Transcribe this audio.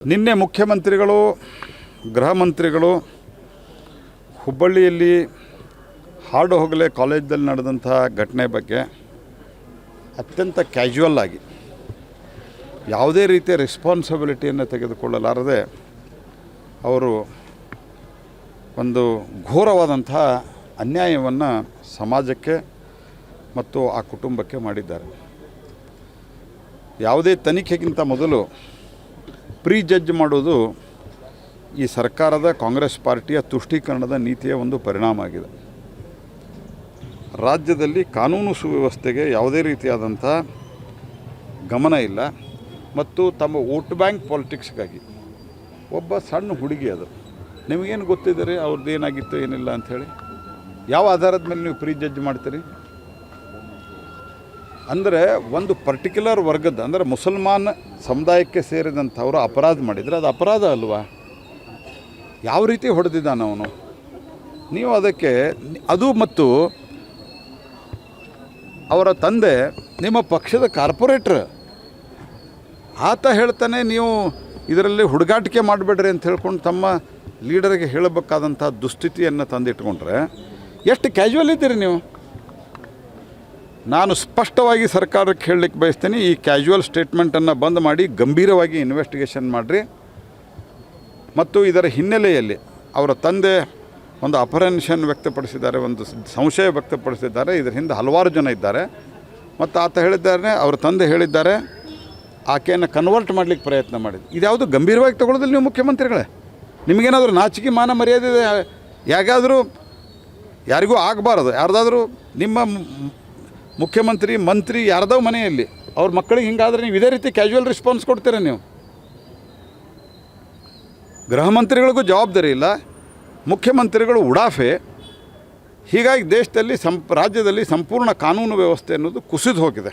ನಿನ್ನೆ ಮುಖ್ಯಮಂತ್ರಿಗಳು, ಗೃಹ ಮಂತ್ರಿಗಳು ಹುಬ್ಬಳ್ಳಿಯಲ್ಲಿ ಹಾಡು ಹೊಗಲೆ ಕಾಲೇಜಲ್ಲಿ ನಡೆದಂಥ ಘಟನೆ ಬಗ್ಗೆ ಅತ್ಯಂತ ಕ್ಯಾಶುವಲ್ ಆಗಿ ಯಾವುದೇ ರೀತಿಯ ರೆಸ್ಪಾನ್ಸಿಬಿಲಿಟಿಯನ್ನು ತೆಗೆದುಕೊಳ್ಳಲಾರದೆ ಅವರು ಒಂದು ಘೋರವಾದಂಥ ಅನ್ಯಾಯವನ್ನು ಸಮಾಜಕ್ಕೆ ಮತ್ತು ಆ ಕುಟುಂಬಕ್ಕೆ ಮಾಡಿದ್ದಾರೆ. ಯಾವುದೇ ತನಿಖೆಗಿಂತ ಮೊದಲು ಪ್ರೀ ಜಡ್ಜ್ ಮಾಡೋದು ಈ ಸರ್ಕಾರದ ಕಾಂಗ್ರೆಸ್ ಪಾರ್ಟಿಯ ತುಷ್ಟೀಕರಣದ ನೀತಿಯ ಒಂದು ಪರಿಣಾಮ ಆಗಿದೆ. ರಾಜ್ಯದಲ್ಲಿ ಕಾನೂನು ಸುವ್ಯವಸ್ಥೆಗೆ ಯಾವುದೇ ರೀತಿಯಾದಂಥ ಗಮನ ಇಲ್ಲ ಮತ್ತು ತಮ್ಮ ವೋಟ್ ಬ್ಯಾಂಕ್ ಪಾಲಿಟಿಕ್ಸ್ಗಾಗಿ ಒಬ್ಬ ಸಣ್ಣ ಹುಡುಗಿ ಅದು. ನಿಮಗೇನು ಗೊತ್ತಿದೆ ಅವ್ರದ್ದು ಏನಾಗಿತ್ತು ಏನಿಲ್ಲ ಅಂಥೇಳಿ? ಯಾವ ಆಧಾರದ ಮೇಲೆ ನೀವು ಪ್ರೀ ಜಡ್ಜ್ ಮಾಡ್ತೀರಿ? ಅಂದರೆ ಒಂದು ಪರ್ಟಿಕ್ಯುಲರ್ ವರ್ಗದ, ಅಂದರೆ ಮುಸಲ್ಮಾನ್ ಸಮುದಾಯಕ್ಕೆ ಸೇರಿದಂಥವರು ಅಪರಾಧ ಮಾಡಿದರೆ ಅದು ಅಪರಾಧ ಅಲ್ವಾ? ಯಾವ ರೀತಿ ಹೊಡೆದಿದ್ದಾನೆ ಅವನು? ನೀವು ಅದಕ್ಕೆ, ಅದು ಮತ್ತು ಅವರ ತಂದೆ, ನಿಮ್ಮ ಪಕ್ಷದ ಕಾರ್ಪೊರೇಟ್ರ್. ಆತ ಹೇಳ್ತಾನೆ, ನೀವು ಇದರಲ್ಲಿ ಹುಡುಗಾಟಿಕೆ ಮಾಡಬೇಡ್ರಿ ಅಂತ ಹೇಳ್ಕೊಂಡು ತಮ್ಮ ಲೀಡರ್ಗೆ ಹೇಳಬೇಕಾದಂಥ ದುಸ್ಥಿತಿಯನ್ನು ತಂದಿಟ್ಕೊಂಡ್ರೆ, ಎಷ್ಟು ಕ್ಯಾಶುವಲ್ ಇದ್ದೀರಿ ನೀವು? ನಾನು ಸ್ಪಷ್ಟವಾಗಿ ಸರ್ಕಾರಕ್ಕೆ ಹೇಳಲಿಕ್ಕೆ ಬಯಸ್ತೀನಿ, ಈ ಕ್ಯಾಶುವಲ್ ಸ್ಟೇಟ್ಮೆಂಟನ್ನು ಬಂದ್ ಮಾಡಿ ಗಂಭೀರವಾಗಿ ಇನ್ವೆಸ್ಟಿಗೇಷನ್ ಮಾಡಿರಿ. ಮತ್ತು ಇದರ ಹಿನ್ನೆಲೆಯಲ್ಲಿ ಅವರ ತಂದೆ ಒಂದು ಅಪರೆನ್ಷನ್ ವ್ಯಕ್ತಪಡಿಸಿದ್ದಾರೆ, ಒಂದು ಸಂಶಯ ವ್ಯಕ್ತಪಡಿಸಿದ್ದಾರೆ, ಇದರ ಹಿಂದೆ ಹಲವಾರು ಜನ ಇದ್ದಾರೆ. ಮತ್ತು ಆತ ಹೇಳಿದ್ದಾರೆ ಅವರ ತಂದೆ ಹೇಳಿದ್ದಾರೆ, ಆಕೆಯನ್ನು ಕನ್ವರ್ಟ್ ಮಾಡಲಿಕ್ಕೆ ಪ್ರಯತ್ನ ಮಾಡಿದ್ದು ಇದ್ಯಾವುದು ಗಂಭೀರವಾಗಿ ತಗೊಳ್ಳೋದಿಲ್ಲ ನೀವು ಮುಖ್ಯಮಂತ್ರಿಗಳೇ. ನಿಮಗೇನಾದರೂ ನಾಚಿಕೆ, ಮಾನ ಮರ್ಯಾದೆ ಇದೆ ಯಾಗಾದರೂ ಯಾರಿಗೂ ಆಗಬಾರದು, ಯಾರ್ದಾದರೂ ನಿಮ್ಮ ಮುಖ್ಯಮಂತ್ರಿ, ಮಂತ್ರಿ ಯಾರ್ದೋ ಮನೆಯಲ್ಲಿ. ಅವ್ರ ಮಕ್ಕಳಿಗೆ ಹಿಂಗಾದ್ರೆ ನೀವು ಇದೇ ರೀತಿ ಕ್ಯಾಶುವಲ್ ರೆಸ್ಪಾನ್ಸ್ ಕೊಡ್ತೀರ ನೀವು? ಗೃಹ ಮಂತ್ರಿಗಳಿಗೂ ಜವಾಬ್ದಾರಿ ಇಲ್ಲ, ಮುಖ್ಯಮಂತ್ರಿಗಳು ಉಡಾಫೆ. ಹೀಗಾಗಿ ದೇಶದಲ್ಲಿ ಸಂಪ್, ರಾಜ್ಯದಲ್ಲಿ ಸಂಪೂರ್ಣ ಕಾನೂನು ವ್ಯವಸ್ಥೆ ಅನ್ನೋದು ಕುಸಿದು ಹೋಗಿದೆ.